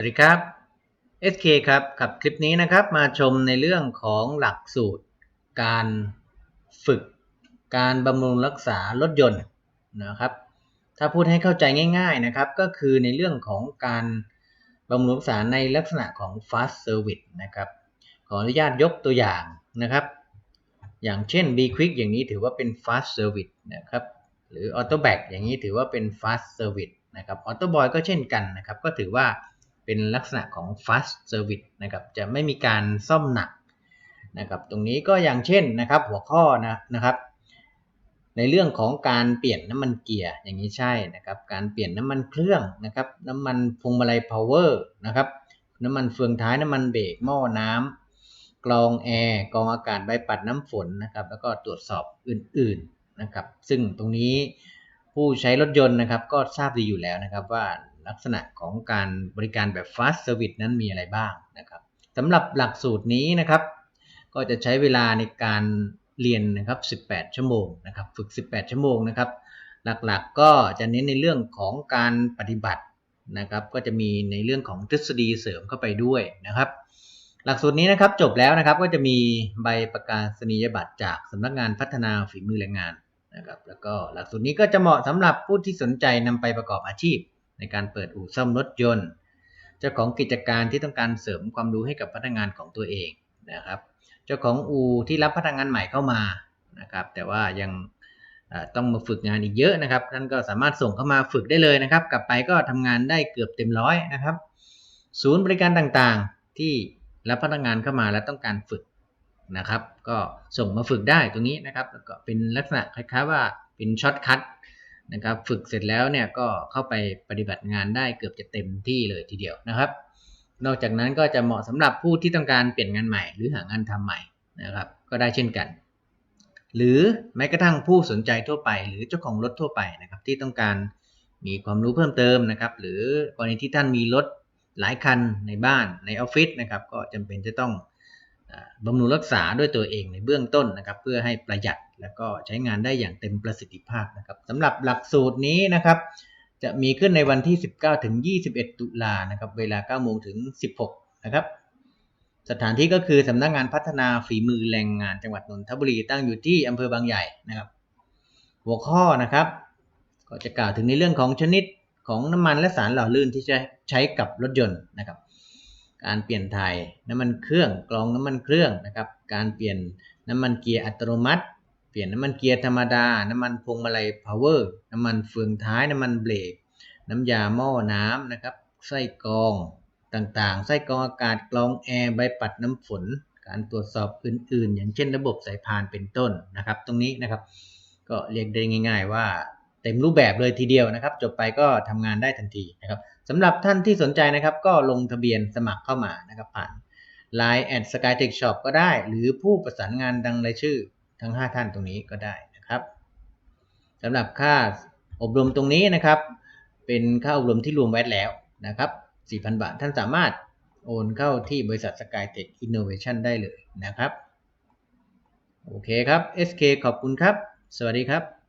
สวัสดีครับ SK ครับกับคลิปนี้นะครับมาชมในเรื่องของหลักสูตร การฝึกการบำรุงรักษารถยนต์นะครับ ถ้าพูดให้เข้าใจง่าย ๆนะครับ ก็คือในเรื่องของการบำรุงรักษาในลักษณะของ fast service นะครับ ขออนุญาตยกตัวอย่างนะครับ อย่างเช่น B Quick อย่างนี้ถือว่าเป็น fast service นะครับหรือ Auto Back อย่างนี้ถือว่าเป็น fast service นะครับ Auto Boy ก็เช่นกันนะครับ ก็ถือว่า เป็นลักษณะของ fast service นะครับจะไม่มีการซ่อมหนักนะครับตรงนี้ก็อย่างเช่นนะครับหัวข้อนะนะครับ ในเรื่องของการเปลี่ยนน้ำมันเกียร์อย่างนี้ใช่นะครับ การเปลี่ยนน้ำมันเครื่องนะครับ น้ำมันพวงมาลัย power นะครับ น้ำมันเฟืองท้ายน้ำมันเบรกหม้อน้ำกรองแอร์กรองอากาศใบปัดน้ำฝนนะครับ แล้วก็ตรวจสอบอื่นๆนะครับ ซึ่งตรงนี้ผู้ใช้รถยนต์นะครับ ก็ทราบดีอยู่แล้วนะครับว่า ลักษณะของการบริการแบบ fast service นั้นมีอะไรบ้างนะครับสำหรับหลักสูตรนี้นะครับ ก็จะใช้เวลาในการเรียนนะครับ 18 ชั่วโมงนะครับ ฝึก 18 ชั่วโมงนะครับ หลักๆก็จะเน้นในเรื่องของการปฏิบัตินะครับ ก็จะมีในเรื่องของทฤษฎีเสริมเข้าไปด้วยนะครับ หลักสูตรนี้นะครับจบแล้วนะครับก็จะมีใบประกาศนียบัตรจากสำนักงานพัฒนาฝีมือแรงงานนะครับ แล้วก็หลักสูตรนี้ก็จะเหมาะสำหรับผู้ที่สนใจนำไปประกอบอาชีพ ในการเปิดอู่ซ่อมรถยนต์ เจ้าของกิจการที่ต้องการเสริมความรู้ให้กับพนักงานของตัวเองนะครับ เจ้าของอู่ที่รับพนักงานใหม่เข้ามานะครับ แต่ว่ายังต้องมาฝึกงานอีกเยอะนะครับท่านก็สามารถส่งเข้ามาฝึกได้เลยนะครับ กลับไปก็ทำงานได้เกือบเต็มร้อยนะครับ ศูนย์บริการต่างๆที่รับพนักงานเข้ามาแล้วต้องการฝึกนะครับ ก็ส่งมาฝึกได้ตรงนี้นะครับก็เป็นลักษณะคล้ายๆว่าเป็นช็อตคัท นะครับ ฝึกเสร็จแล้วเนี่ยก็เข้าไปปฏิบัติงานได้เกือบจะเต็มที่เลยทีเดียวนะครับ นอกจากนั้นก็จะเหมาะสำหรับผู้ที่ต้องการเปลี่ยนงานใหม่ หรือหางานทำใหม่นะครับ ก็ได้เช่นกัน หรือแม้กระทั่งผู้สนใจทั่วไป หรือเจ้าของรถทั่วไปนะครับที่ต้องการมีความรู้เพิ่มเติมนะครับ หรือกรณีที่ท่านมีรถหลายคันในบ้านในออฟฟิศนะครับ ก็จำเป็นจะต้อง บำรุงรักษาด้วยตัวเองในเบื้องต้นนะครับ เพื่อให้ประหยัดแล้วก็ใช้งานได้อย่างเต็มประสิทธิภาพนะครับสำหรับหลักสูตรนี้นะครับ จะมีขึ้นในวันที่ 19 ถึง 21 ตุลานะครับ เวลา 9 โมงถึง 16 นะครับ สถานที่ก็คือสำนักงานพัฒนาฝีมือแรงงานจังหวัดนนทบุรีตั้งอยู่ที่อำเภอบางใหญ่นะครับ หัวข้อนะครับ ก็จะกล่าวถึงในเรื่องของชนิดของน้ำมันและสารหล่อลื่นที่จะใช้กับรถยนต์นะครับ การเปลี่ยนถ่ายน้ำมันเครื่องกรองน้ำมันเครื่องนะครับ การเปลี่ยนน้ำมันเกียร์อัตโนมัติ เปลี่ยนน้ำมันเกียร์ธรรมดา น้ำมันพวงมาลัยพาวเวอร์น้ำมันเฟืองท้ายน้ำมันเบรกน้ำยาหม้อน้ำนะครับไส้กรองต่างๆ ไส้กรองอากาศกรองแอร์ใบปัดน้ำฝน การตรวจสอบอื่น ๆ อย่างเช่นระบบสายพานเป็นต้นนะครับ ตรงนี้นะครับ ก็เรียกได้ง่าย ๆ ว่า เต็มรูปแบบเลยทีเดียวนะครับ จบไปก็ทำงานได้ทันทีนะครับสำหรับท่านที่สนใจนะครับ ก็ลงทะเบียนสมัครเข้ามานะครับ ผ่าน Line แอด Skytech Shop ก็ได้ หรือผู้ประสานงานดังรายชื่อทั้ง 5 ท่านตรงนี้ก็ได้นะครับสำหรับค่าอบรมตรงนี้นะครับ เป็นค่าอบรมที่รวมไว้แล้วนะครับ 4,000 บาทท่านสามารถโอนเข้าที่บริษัท Skytech Innovation ได้เลยนะครับ โอเคครับ SK ขอบคุณครับ สวัสดีครับ